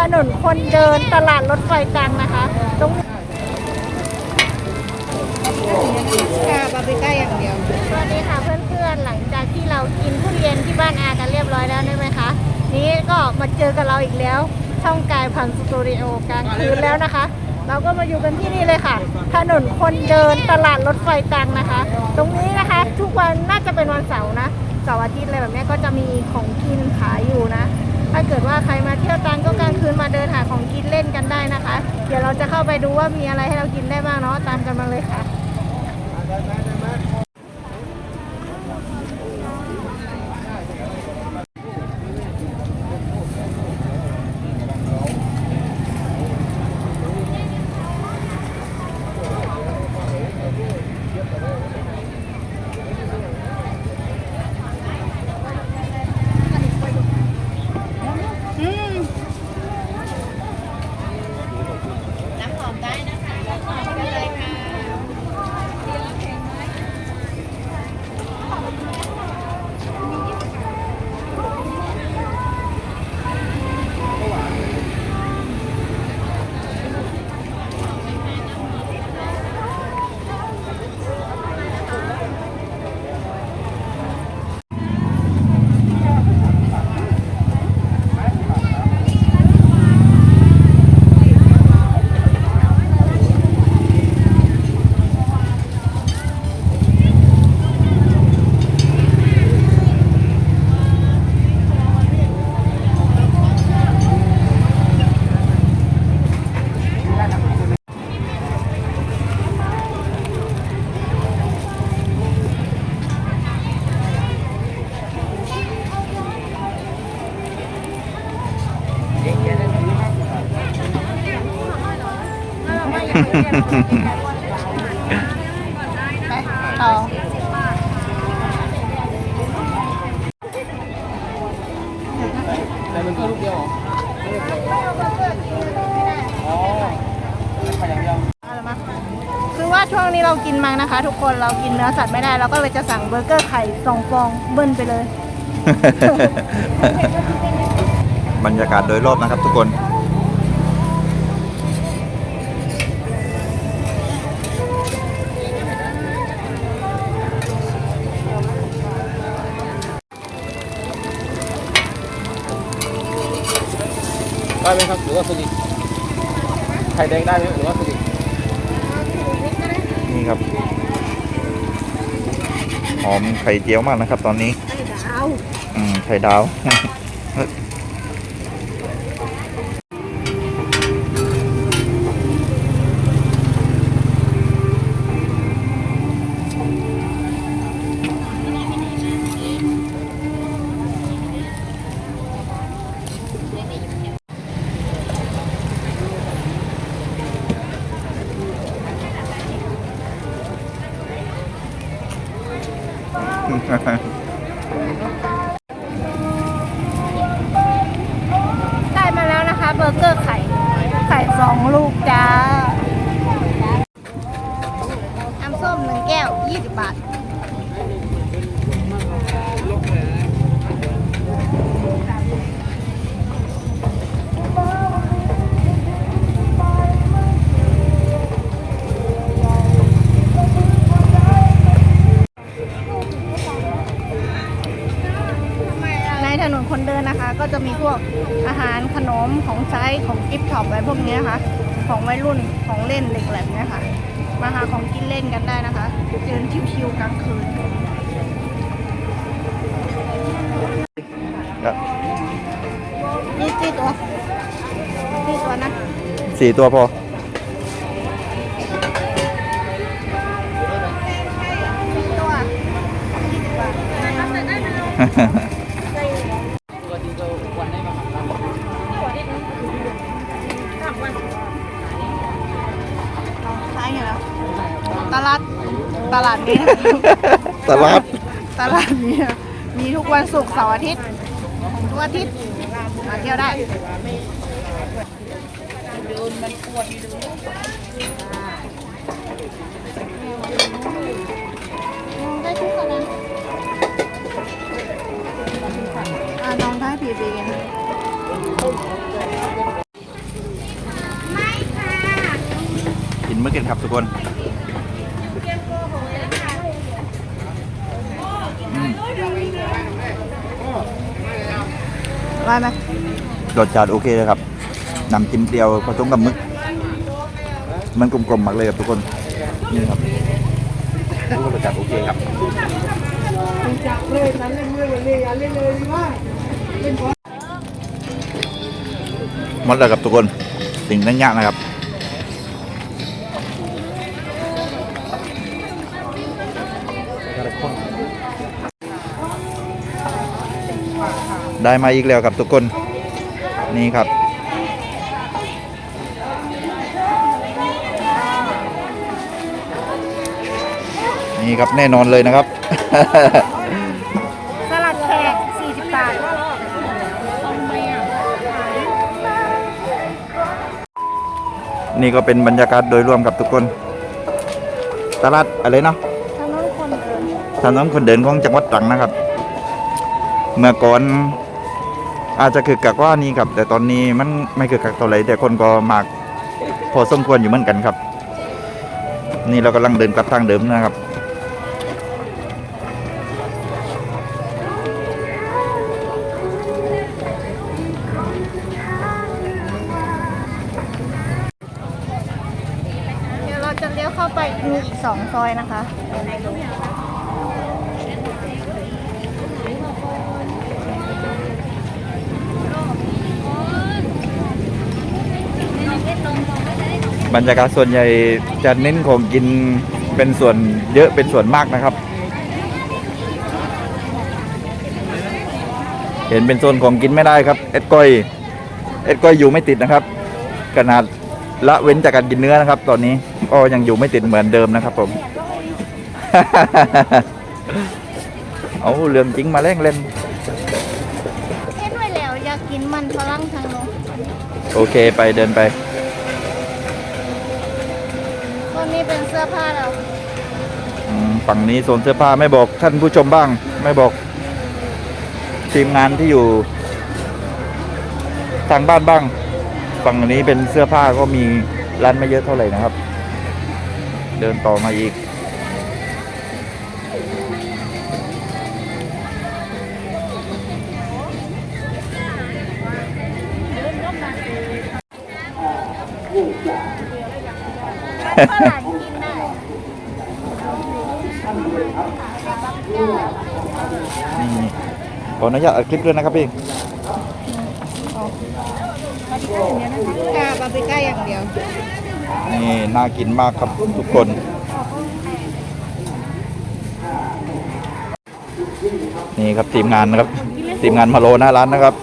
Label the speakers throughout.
Speaker 1: ถนนคนเดินตลาดรถไฟกลางนะคะตรงนี้
Speaker 2: ค่ะบาร์บีก้าอย่างเดียว
Speaker 1: สวัสดีค่ะเพื่อนๆ หลังจากที่เรากินทุเรียนที่บ้านอากันเรียบร้อยแล้วใช่ไหมคะ นี้ก็มาเจอกับเราอีกแล้ว ช่องกายพันธุ์สตูดิโอกลางคืนแล้วนะคะ เราก็มาอยู่กันที่นี่เลยค่ะ ถนนคนเดินตลาดรถไฟกลางนะคะ ตรงนี้นะคะ ทุกวันน่าจะเป็นวันเสาร์นะเสาร์อาทิตย์อะไรแบบเนี้ยก็จะมีของกินขายอยู่นะ ถ้าเกิดว่าใครมาเที่ยวตังก็กลางคืนมาเดินหาของกินเล่นกันได้นะคะ เดี๋ยวเราจะเข้าไปดูว่ามีอะไรให้เรากินได้บ้างเนาะตามกันมาเลยค่ะ ต่อ
Speaker 3: แต่มันก็ลูกเดียวเหรออ๋อไปอย่างเดียว
Speaker 1: เอาละมาคือว่าช่วงนี้เรากินมังนะคะ ทุกคนเรากินเนื้อสัตว์ไม่ได้เราก็เลยจะสั่งเบอร์เกอร์ไข่สองฟองเบิ้ลไปเลย
Speaker 4: บรรยากาศโดยรอบนะครับทุกคน
Speaker 3: ได้ไหมครับหรือว่าสลิดไข่แดงได้ไหมหรือว่าสลิด
Speaker 4: นี่ครับ หอมไข่เจียวมากนะครับ ตอนนี้
Speaker 1: ไข่ดาว
Speaker 4: อืม ไข่ดาว
Speaker 1: ได้มาแล้วนะคะ เบอร์เกอร์ไข่ ไข่สองลูก ของกิฟต์ช็อปอะไรพวกนี้นะคะ ของวัยรุ่นของเล่นเด็กแหลมเนี่ยค่ะ มาหาของกินเล่นกันได้นะคะเดินชิวๆกลางคืนนี่กี่ตัวกี่ตัวนะ
Speaker 4: สี่ตัวพอ
Speaker 1: สี่ตัวยี่สิบบาท
Speaker 3: ตัว
Speaker 1: ตลาด ตลาดนี้มีทุกวันศุกร์เสาร์อาทิตย์ทุกอาทิตย์มาเที่ยวได้มันปวดได้ทุกคนนะน้องได้ปีปีค่ะ
Speaker 4: กินเมื่อกี้ครับทุกคน
Speaker 1: ได้ไหม
Speaker 4: รสชาติโอเคเลยครับน้ำจิ้มเปรี้ยวผสมกับมึก มันกลมๆมากเลยครับทุกคน นี่ครับ
Speaker 3: รู้ว่ารสชาติโอเคครับ
Speaker 4: หมดแล้วครับทุกคนสิ่งทั้งยากนะครับ ได้มาอีกแล้วครับทุกคนนี่ครับ นี่ครับแน่นอนเลยนะครับ
Speaker 1: สลัดแขก40 บาท
Speaker 4: นี่ก็เป็นบรรยากาศโดยรวมครับทุกคน ตลาดอะไรเนาะ
Speaker 1: ถนนคนเดิน
Speaker 4: ถนนคนเดินของจังหวัดตรังนะครับ เมื่อก่อน อาจจะคือกักว่านี้ครับ แต่ตอนนี้มันไม่คือกักเท่าไหร่แต่คนก็มากพอสมควรอยู่เหมือนกันครับ นี่เรากำลังเดินกลับทางเดิมนะครับ
Speaker 1: เดี๋ยวเราจะเลี้ยวเข้าไปมีอีกสองซอยนะคะ
Speaker 4: บรรยากาศส่วนใหญ่จะเน้นของกินเป็นส่วนเยอะเป็นส่วนมากนะครับ เห็นเป็นโซนของกินไม่ได้ครับ เอ็ดก้อยเอ็ดก้อยอยู่ไม่ติดนะครับ ขนาดละเว้นจากการกินเนื้อนะครับ ตอนนี้ก็ยังอยู่ไม่ติดเหมือนเดิมนะครับผม เอาเรื่องจริงมาเล่งเล่น
Speaker 1: เห็นไว้แล้วอยากกินมันฝรั่งทางโน้น
Speaker 4: โอเคไปเดินไป
Speaker 1: ตอ นนี้เป็นเสื้อผ้าเรา
Speaker 4: อืมฝั่งนี้โซนเสื้อผ้าไม่บอกท่านผู้ชมบ้าง ไม่บอก ทีมงานที่อยู่ ทางบ้านบ้าง ฝั่งนี้เป็นเสื้อผ้าก็มีร้านไม่เยอะเท่าไหร่นะครับ เดินต่อมาอีก
Speaker 1: ฝรั่งกินได้
Speaker 4: นี่ขออนุญาตอัดคลิปด้วยนะครับพี่
Speaker 1: กาบาปิก้าอย่างเดียว
Speaker 4: นี่น่ากินมากครับทุกคน นี่ครับทีมงานนะครับ ทีมงานมาโลหน้าร้านนะครับ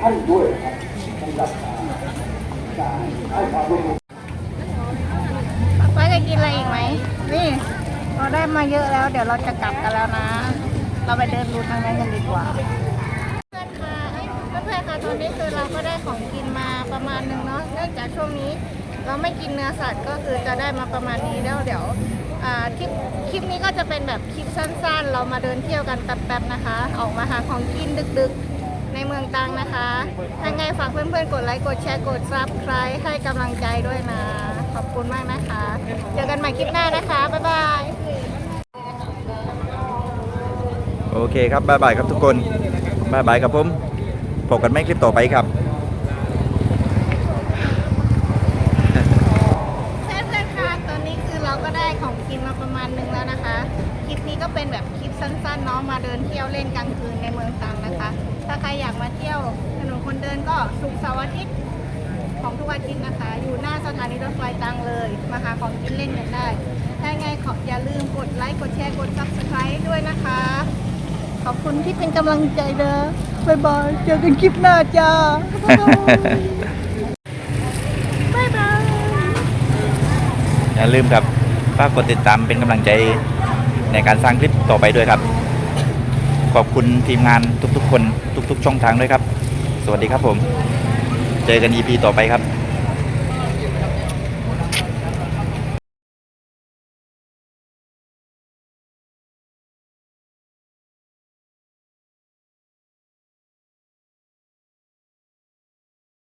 Speaker 1: ป้าจะกิ นอะไรอีกไหม นี่ เราได้มาเยอะแล้ว เดี๋ยวเราจะกลับกันแล้วนะ เราไปเดินดูทางนั้นกันดีกว่า เพื่อนค่ะเอ้ยเพื่อนๆค่ะตอนนี้คือเราก็ได้ของกินมาประมาณหนึ่งเนาะ เนื่องจากช่วงนี้เราไม่กินเนื้อสัตว์ก็คือจะได้มาประมาณนี้แล้วเดี๋ยวอ่าคลิปคลิปนี้ก็จะเป็นแบบคลิปสั้นๆ เรามาเดินเที่ยวกันแป๊บๆนะคะ ออกมาหาของกินดึกๆในเมืองตรังนะคะยังไงฝากเพื่อนๆ กดไลค์ กดแชร์ กดซับสไครต์ให้กำลังใจด้วยนะ ขอบคุณมากนะคะ เจอกันใหม่คลิปหน้านะคะ บ๊ายบาย
Speaker 4: โอเคครับบ๊ายบายครับทุกคนบ๊ายบายครับผมพบกันไม่คลิปต่อไปครับ
Speaker 1: เพื่อนๆคะตอนนี้คือเราก็ได้ของกินมาประมาณหนึงแล้วนะคะ คลิปนี้ก็เป็นแบบคลิปสั้นๆเนาะมาเดินเที่ยวเล่นกลางคืนในเมืองตรังนะคะ ถ้าใครอยากมาเที่ยวถนนคนเดินก็สุกร์เสาร์อาทิตย์ ของทุกอาทิตย์นะคะ อยู่หน้าสถานีรถไฟตังเลย มาหาของกินเล่นกันได้ ถ้าไงขออย่าลืมกดไลค์ กดแชร์ กด subscribe ด้วยนะคะ ขอบคุณที่เป็นกำลังใจเด้อบ๊ายบาย เจอกันคลิปหน้าจ้าบ๊ายบาย
Speaker 4: อย่าลืมครับฝากกดติดตามเป็นกำลังใจในการสร้างคลิปต่อไปด้วยครับ ขอบคุณทีมงานทุกๆ คนทุก ๆ ช่องทางด้วยครับ สวัสดีครับผม จอกัน EP ต่อไปครับ